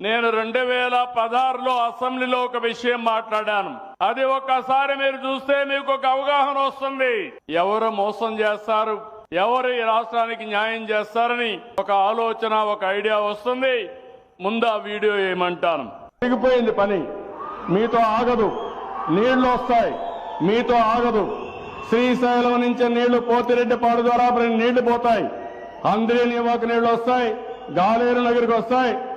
నేను రెండు వేల పదహారులో అసెంబ్లీలో ఒక విషయం మాట్లాడాను. అది ఒక్కసారి మీరు చూస్తే మీకు ఒక అవగాహన వస్తుంది. ఎవరు మోసం చేస్తారు? ఎవరు ఈ రాష్ట్రానికి న్యాయం చేస్తారని ఒక ఆలోచన ఒక ఐడియా వస్తుంది. ముందు ఆ వీడియో ఏమంటాను. తిరిగిపోయింది పని. మీతో ఆగదు. నీళ్ళు వస్తాయి. మీతో ఆగదు. శ్రీశైలం నుంచి నీళ్ళు పోతిరెడ్డిపాడు ద్వారా నీళ్ళు పోతాయి. అంద్రి నివాకు నీళ్ళు వస్తాయి. గాలేరు నగరికి వస్తాయి.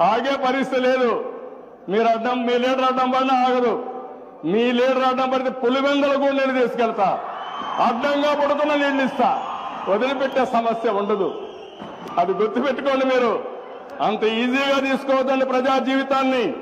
ఆగే పరిస్థితి లేదు. మీరు అడ్డం మీ లీడర్ అడ్డం పడినా ఆగదు. మీ లీడర్ అడ్డం పడితే పులివెందులు కూడా నేను తీసుకెళ్తా. అడ్డంగా పడుతున్న నీళ్ళు ఇస్తా. వదిలిపెట్టే సమస్య ఉండదు. అది గుర్తుపెట్టుకోండి మీరు. అంత ఈజీగా తీసుకోవద్దండి ప్రజా జీవితాన్ని.